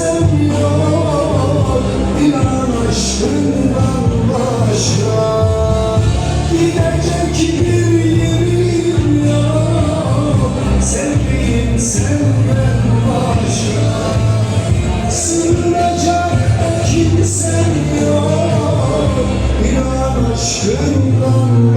sevmiyor İnan aşkından başka. Gidecek bir yerim yok. Sevdiğim senden başka. Sığınacak da kimsen yok. İnan aşkından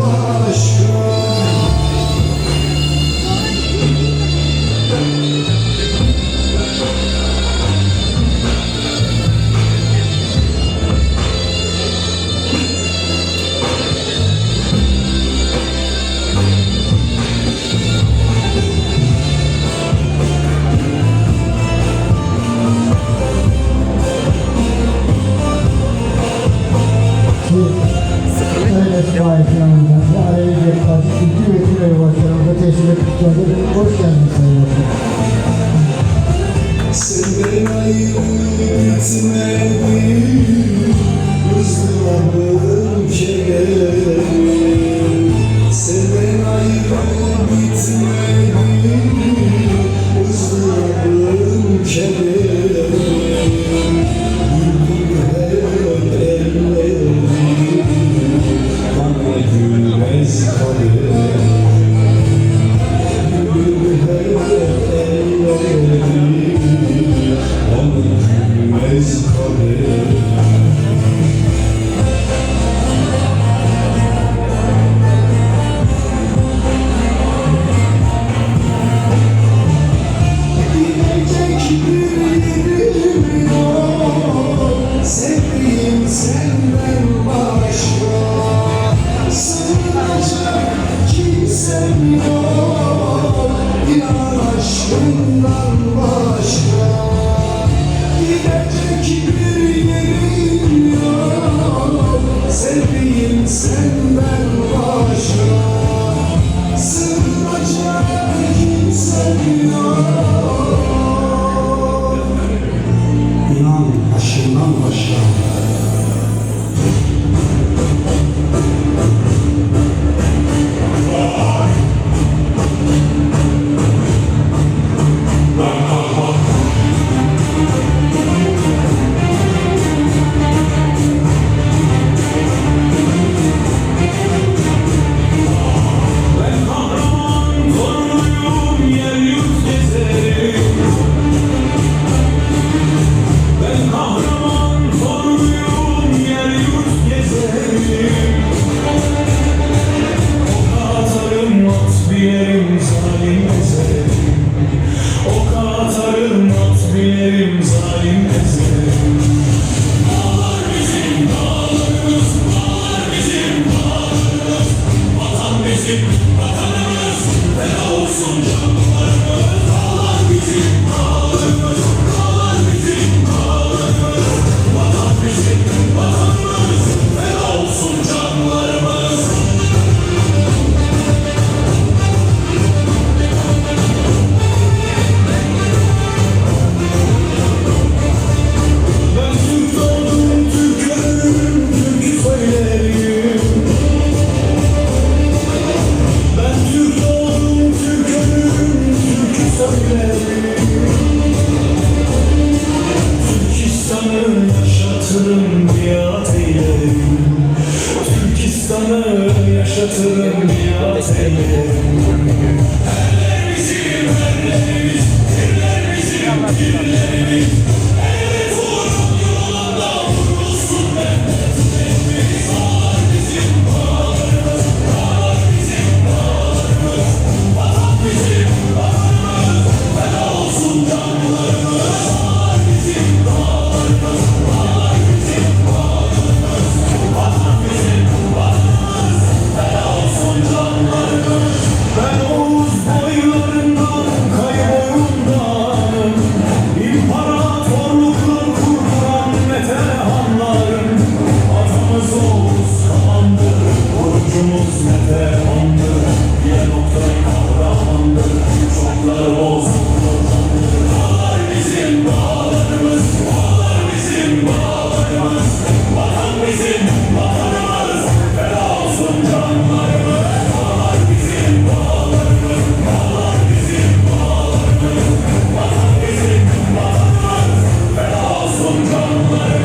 olsun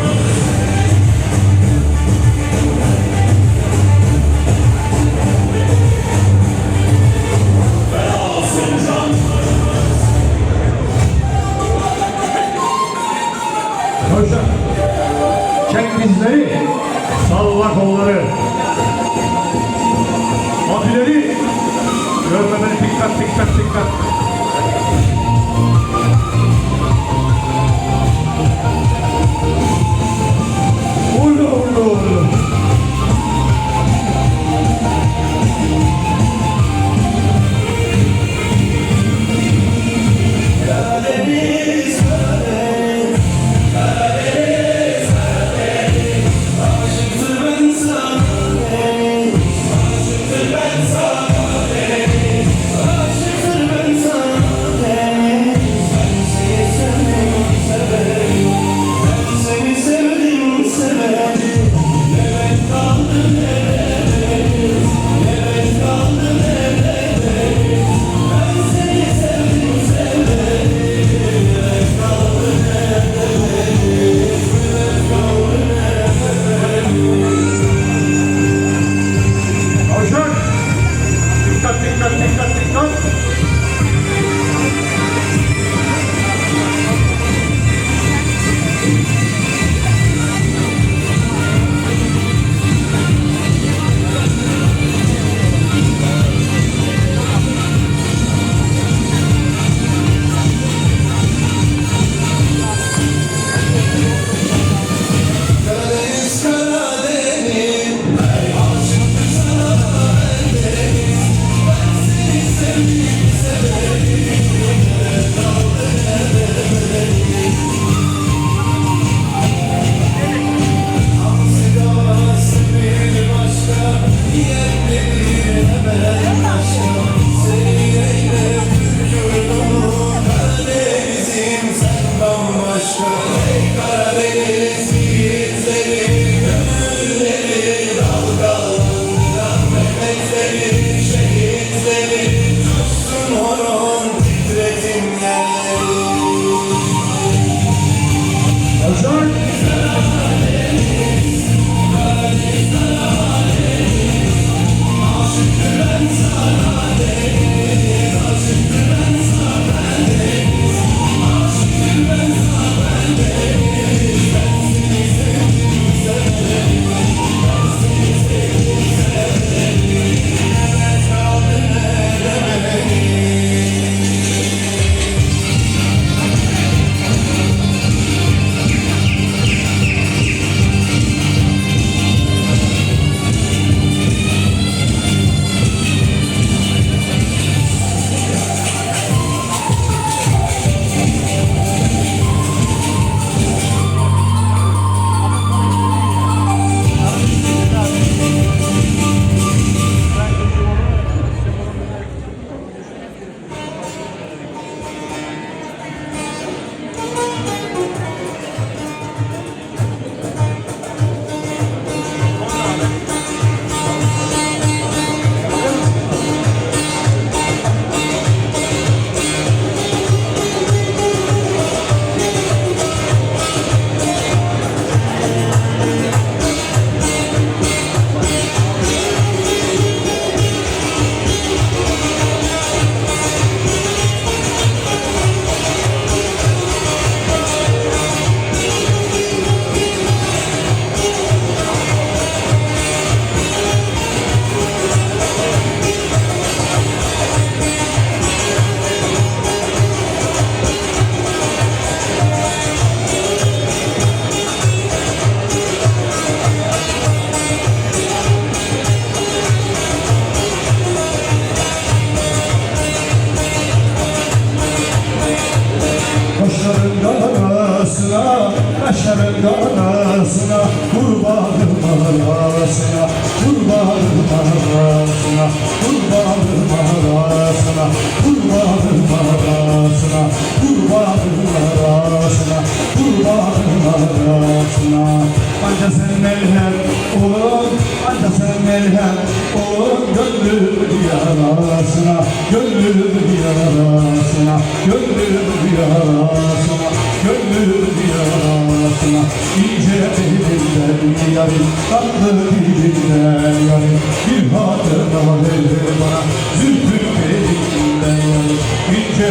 elinden yarın, tatlı dilinden yarın, bir hatıra ver bana, zülfün elinden yarın, ince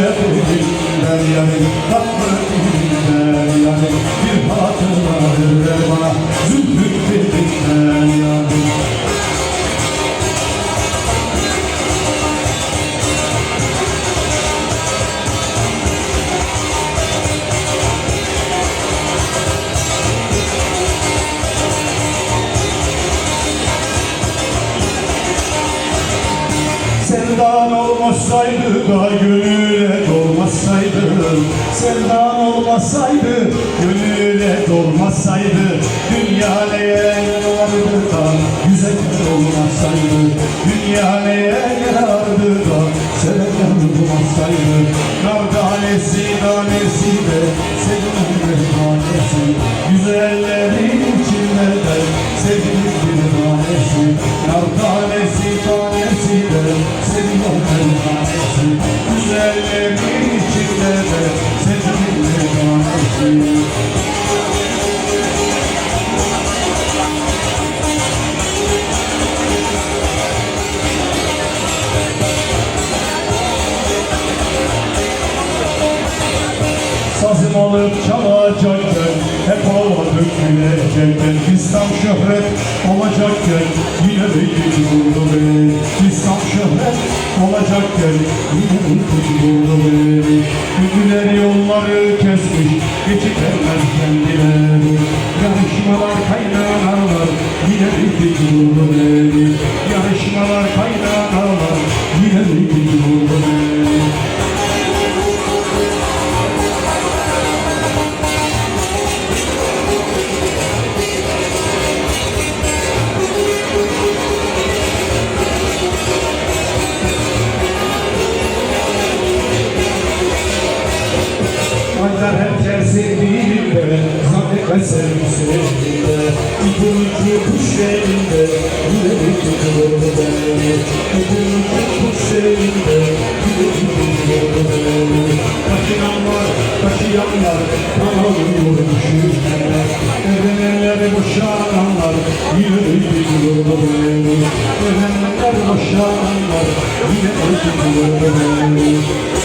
elinden yarın, tatlı dilinden yarın, bir hatıra ver bana, zülfün elinden yarın. Olmasaydı gönüle dolmasaydı Dünya neye yarardı da güzel olmasaydı Dünya neye yarardı da sevdan olmasaydı Nar tanesi tanesi de Sazım alıp çalacakken Hep hava dökülecekken Fistan şöhret olacakken Yine bir vurdu beni Fistan şöhret olacakken Yine bir vurdu beni Ünlüler yolları kesmiş Geçitemez kendileri. Yarışmalar kaynanalar Yine bir vurdu beni Yarışmalar kaynanalar Yine bir vurdu beni herkes sevdiğinde Zannetme sevdiğinde İki kuş elinde Yüreği tutuyordu beni İki ucu kuş elinde Yüreği tutuyordu beni Taşıyan var, taşıyanlar Kanalıyor düşürkenler Evlenenler boşananlar Yüreği tutuyordu beni Evlenenler boşananlar Yüreği tutuyordu beni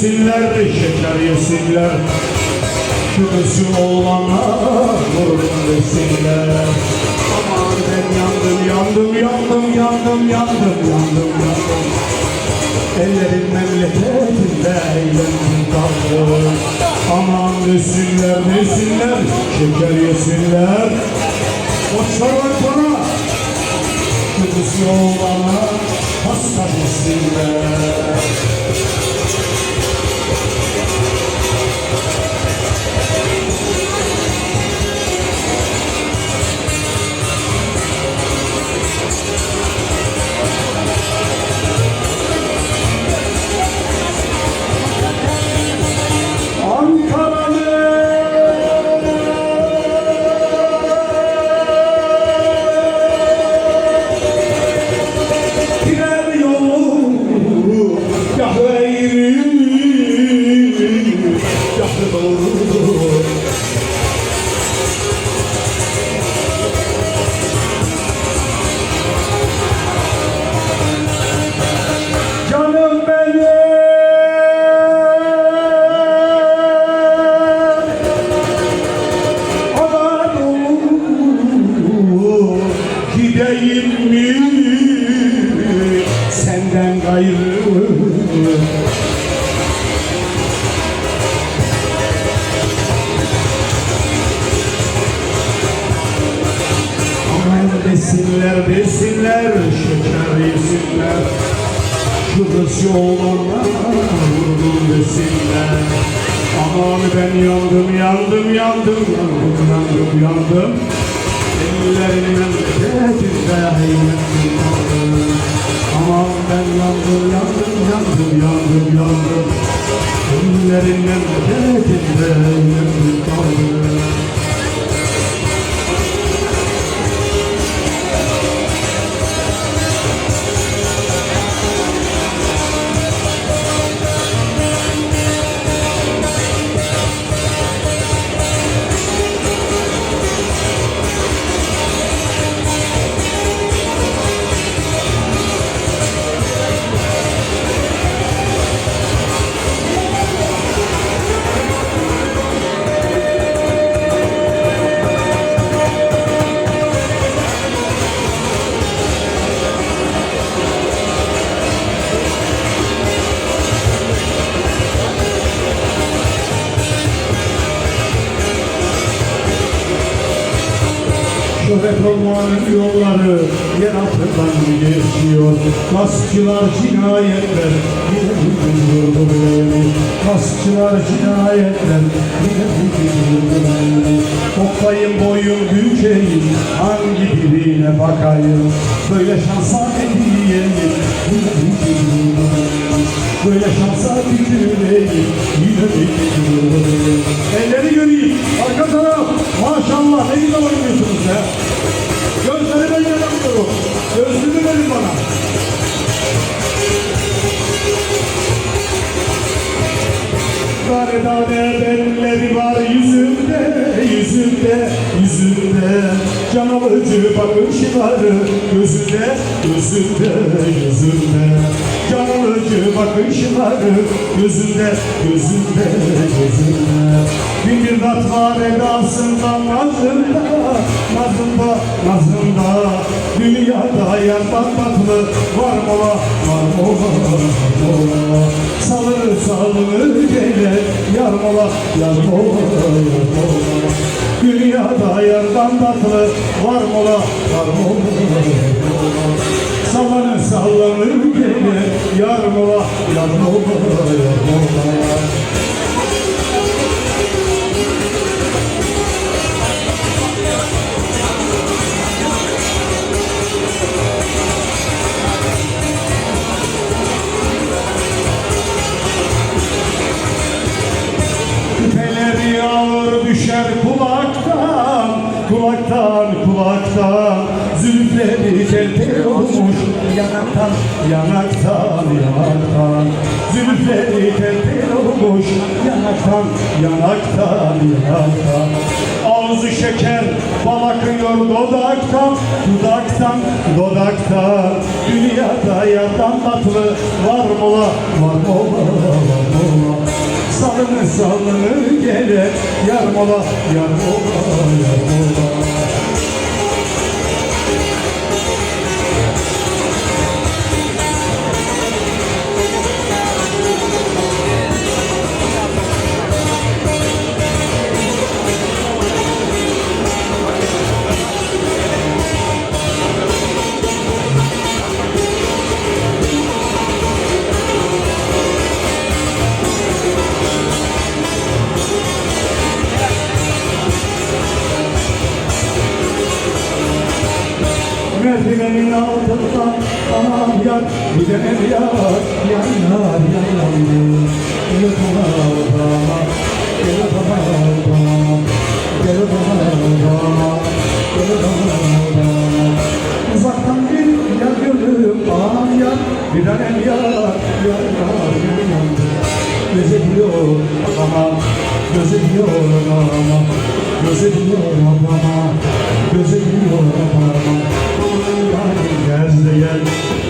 desinler şeker yesinler. Şurası olana vurun desinler. Aman ben yandım yandım yandım yandım yandım yandım yandım. Ellerin memleketinde eğlendim kaldım. Aman desinler desinler şeker yesinler. Var bana Kıbrıslı olana yandım yandım Ellerinin memleketinde yandım yandım Aman ben yandım yandım yandım yandım yandım. Ellerinin memleketinde yandım yandım Olmanın yolları yer altından geçiyor Gaspçılar cinayetler yine bugün beni Gaspçılar cinayetler yine bugün beni Toplayın boyun bükeyim hangi birine bakayım Böyle şansa ne diyeyim yine bugün beni Böyle şansa tüküreyim yine bugün beni Elleri göreyim arka taraf maşallah ne güzel oynuyorsunuz ya Verin bana. Tane tane belleri var yüzümde, yüzümde, yüzümde Can alıcı bakışları gözünde, gözünde, gözünde Can alıcı bakışları gözünde, gözünde, gözünde. Bin bir kat var edasından nazında, nazında, nazında. Dünyada yandan tatlı var mola, var mola, mola Salır salır gelir yar mola, yar mola, yar mola Dünyada yandan tatlı var var mola, var mola Sallanır sallanır gelir yar mola, yar mola, yar mola düşer kulaktan, kulaktan, kulaktan. Zülfleri tel olmuş yanaktan, yanaktan, yanaktan. Zülfleri tel olmuş yanaktan, yanaktan, yanaktan. Ağzı şeker, bal akıyor dudaktan, dudaktan Dünyada yandan tatlı var mola, var mola, var mola Salını salını gele yar mola yar Merdivenin altından aman yar Gidelim yar yar yar Gel bana bana Gel bana bana Gel bana bana Gel bana bana Uzaktan bir yar gördüm aman yar tanem yar Yar yar yar yar. Gözetiyor ama Gözetiyor ama Gözetiyor ama Gözetiyor ama Gezleyen,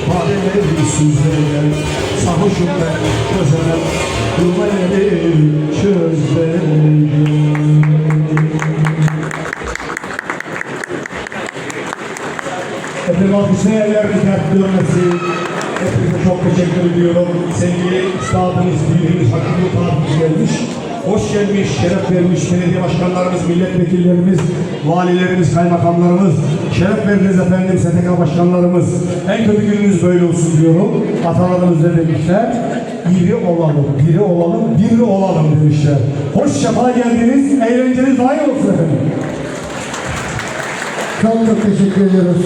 fareleri süzleyen Sarhoşum ben çözemem, durmayeli çözleyen Efendim alkışlayan yerli dert görmesin Hepinize çok teşekkür ediyorum. Sevgili üstadımız, büyüğümüz Hakkı abimiz gelmiş. Hoş gelmiş, şeref vermiş belediye başkanlarımız, milletvekillerimiz, valilerimiz, kaymakamlarımız. Şeref verdiniz efendim STK başkanlarımız. En kötü gününüz böyle olsun diyorum. Atalarımız ne demişler? İri olalım, biri olalım, biri olalım demişler. Hoş şafa geldiniz, eğlenceniz iyi olsun efendim. Çok çok teşekkür ediyoruz.